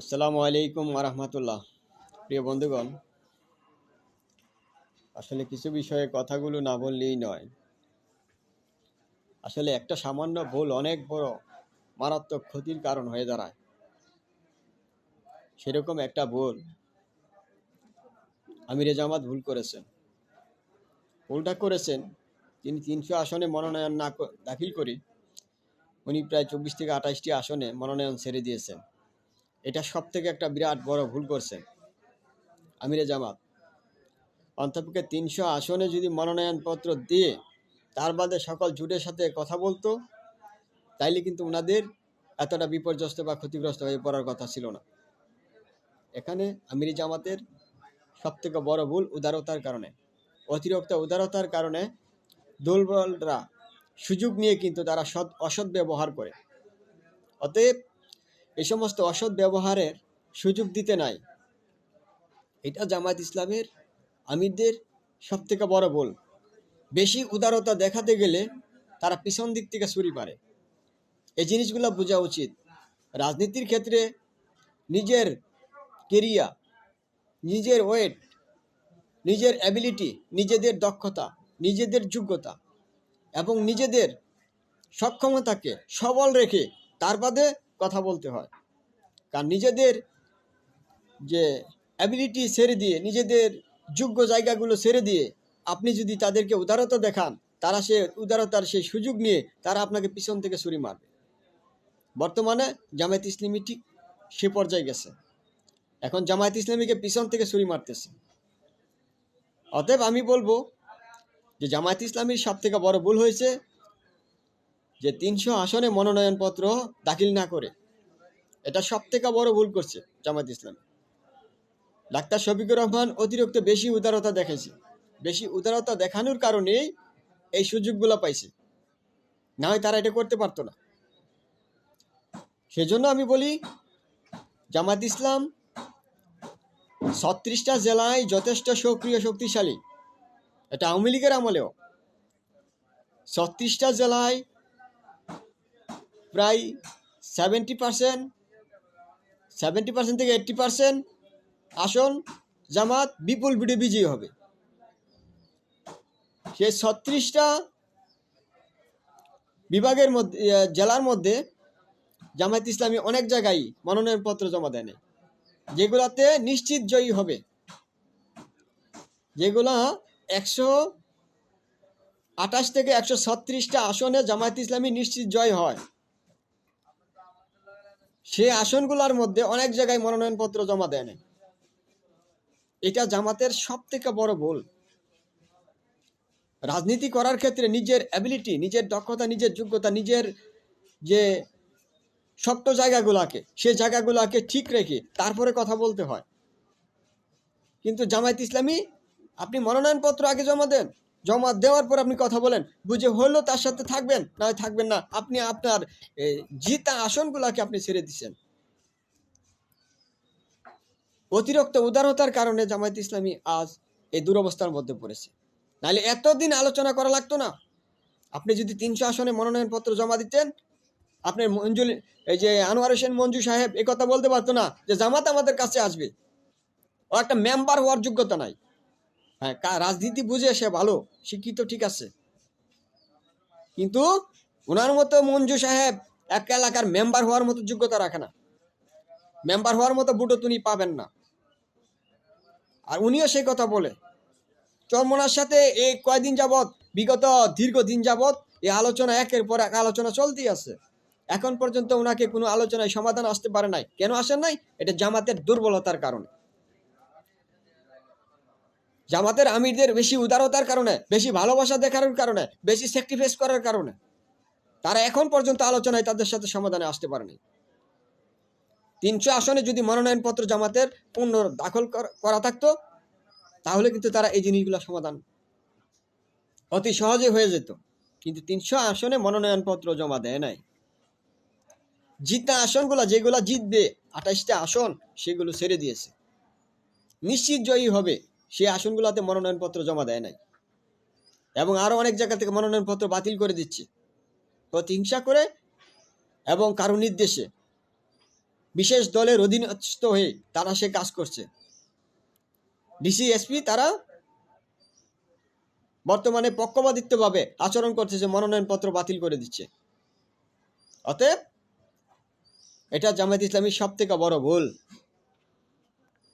আসসালামু আলাইকুম রহমতুল্লাহ। প্রিয় বন্ধুগণ, আসলে কিছু বিষয়ে কথাগুলো না বললেই নয়। আসলে একটা সামান্য ভুল অনেক বড় মারাত্মক ক্ষতির কারণ হয়ে দাঁড়ায়। সেরকম একটা ভুল আমিরে জামাত ভুল করেছেন। ভুলটা করেছেন তিনি তিনশো আসনে মনোনয়ন না দাখিল করে, উনি প্রায় চব্বিশ থেকে আঠাশটি আসনে মনোনয়ন ছেড়ে দিয়েছেন। এটা সব থেকে একটা বিরাট বড় ভুল করছেন। আমিরে জামাত। অন্তপক্ষে তিনশো আসনে যদি মনোনয়নপত্র দিয়ে তার বাদে সকল জুটের সাথে কথা বলতো, তাইলে কিন্তু ওনাদের এতটা বিপর্যস্ত বা ক্ষতিগ্রস্ত হয়ে পড়ার কথা ছিল না। এখানে আমিরি জামাতের সব থেকে বড় ভুল উদারতার কারণে। অতিরিক্ত উদারতার কারণে দুর্বলরা সুযোগ নিয়ে কিন্তু তারা সৎ, অসৎ ব্যবহার করে। অতএব এই সমস্ত অসৎ ব্যবহারের সুযোগ দিতে নাই। এটা জামায়াত ইসলামের আমিরদের সব থেকে বড় ভুল। বেশি উদারতা দেখাতে গেলে তারা পিছন দিক থেকে ছুরি পারে এই জিনিসগুলো বোঝা উচিত। রাজনীতির ক্ষেত্রে নিজের কেরিয়া, নিজের ওয়েট, নিজের অ্যাবিলিটি, নিজেদের দক্ষতা, নিজেদের যোগ্যতা এবং নিজেদের সক্ষমতাকে সবল রেখে তার বাদে কথা বলতে হয়। কারণ নিজেদের যে অ্যাবিলিটি ছেড়ে দিয়ে, নিজেদের যোগ্য জায়গাগুলো ছেড়ে দিয়ে আপনি যদি তাদেরকে উদারতা দেখান, তারা সে উদারতার সেই সুযোগ নিয়ে তারা আপনাকে পিছন থেকে ছুরি মারবে। বর্তমানে জামায়াত ইসলামী ঠিক সে পর্যায়ে গেছে। এখন জামায়াত ইসলামীকে পিছন থেকে ছুরি মারতেছে। অতএব আমি বলব যে জামায়াত ইসলামীর সব থেকে বড় ভুল হয়েছে যে তিনশো আসনে মনোনয়নপত্র দাখিল না করে, এটা সব থেকে বড় ভুল করছে জামায়াত ইসলাম। ডাক্তার শফিকুর রহমান অতিরিক্ত বেশি উদারতা দেখেছে বেশি উদারতা দেখানোর কারণেই এই সুযোগগুলো পাইছে। না হয় তারা এটা করতে পারতো না। সেজন্য আমি বলি জামাত ইসলাম ছত্রিশটা জেলায় যথেষ্ট সক্রিয় শক্তিশালী। এটা আওয়ামী লীগের আমলেও। ছত্রিশটা জেলায় প্রায় সেভেন্টি পার্সেন্ট সেভেন্টি পার্সেন্ট থেকে এইট্টি পার্সেন্ট আসন জামাত বিপুল বিডে বিজয়ী হবে। সে ছত্রিশটা বিভাগের মধ্যে জেলার মধ্যে জামায়াত ইসলামী অনেক জায়গায় মনোনয়নপত্র জমা দেয় যেগুলাতে নিশ্চিত জয়ী হবে। যেগুলা একশো আঠাশ থেকে একশো ছত্রিশটা আসনে জামায়াত ইসলামী নিশ্চিত জয় হয়। সে আসনগুলোর মধ্যে অনেক জায়গায় মনোনয়নপত্র জমা দেয় নাই। এটা জামাতের সব থেকে বড় ভুল। রাজনীতি করার ক্ষেত্রে নিজের অ্যাবিলিটি নিজের দক্ষতা, নিজের যোগ্যতা, নিজের যে শক্ত জায়গাগুলোকে, সে জায়গাগুলোকে ঠিক রেখে তারপরে কথা বলতে হয়। কিন্তু জামায়াত ইসলামী, আপনি মনোনয়নপত্র আগে জমা দেন। জমা দেওয়ার পর আপনি কথা বলেন বুঝে হলো তার সাথে থাকবেন না থাকবেন না আপনি আপনার এ, জিতা আসনগুলোকে আপনি ছেড়ে দিচ্ছেন অতিরিক্ত উদারতার কারণে জামায়াত ইসলামী আজ এই দুরবস্থার মধ্যে পড়েছে। নাহলে এতদিন আলোচনা করা লাগতো না। আপনি যদি তিনশো আসনে মনোনয়নপত্র জমা দিতেন আপনার মঞ্জুল এই যে আনোয়ার হোসেন মঞ্জু সাহেব এই কথা বলতে পারতো না যে জামাত আমাদের কাছে আসবে। ও একটা মেম্বার হওয়ার যোগ্যতা নাই। হ্যাঁ রাজনীতি বুঝে সে ভালো, শিক্ষিত ঠিক আছে। কিন্তু ওনার মতো মঞ্জু সাহেব এক এলাকার মেম্বার হওয়ার মতো যোগ্যতা রাখে না। মেম্বার হওয়ার মতো বুটো তুমি পাবেন না। আর উনিও সেই কথা বলে। চরমনার সাথে এই কয়দিন যাবৎ, বিগত দীর্ঘদিন যাবৎ এই আলোচনা, একের পর এক আলোচনা চলতেই আছে। এখন পর্যন্ত ওনাকে কোনো আলোচনায় সমাধান আসতে পারে নাই। কেন আসেন নাই? এটা জামাতের দুর্বলতার কারণে। জামাতের আমিরদের বেশি উদারতার কারণে, বেশি ভালোবাসা দেখানোর কারণে, বেশি স্যাক্রিফাইস করার কারণে। তারা এখন পর্যন্ত আলোচনায় তাদের সাথে সমাধানে আসতে পারেনি। তিনশো আসনে যদি মনোনয়নপত্র জামাতের পূর্ণ দাখল করা থাকতো, তাহলে কিন্তু তারা এই জিনিসগুলো সমাধান অতি সহজে হয়ে যেত। কিন্তু তিনশো আসনে মনোনয়নপত্র জমা দেয় নাই। জিতা আসনগুলো যেগুলো জিতবে, আঠাশটা আসন, সেগুলো ছেড়ে দিয়েছে। নিশ্চিত জয়ী হবে। সেই আসনগুলোতে মনোনয়নপত্র জমা দেয় নাই। এবং আরও অনেক জায়গা থেকে মনোনয়নপত্র বাতিল করে দিচ্ছে। প্রতিহিংসা করে এবং কারও নির্দেশে বিশেষ দলের অধীনস্থ হয়ে তারা সে কাজ করছে। ডিসি এসপি তারা বর্তমানে পক্ষপাতিত্বভাবে আচরণ করছে করতেছে মনোনয়নপত্র বাতিল করে দিচ্ছে। অতএব এটা জামায়াত ইসলামীর সব থেকে বড় ভুল।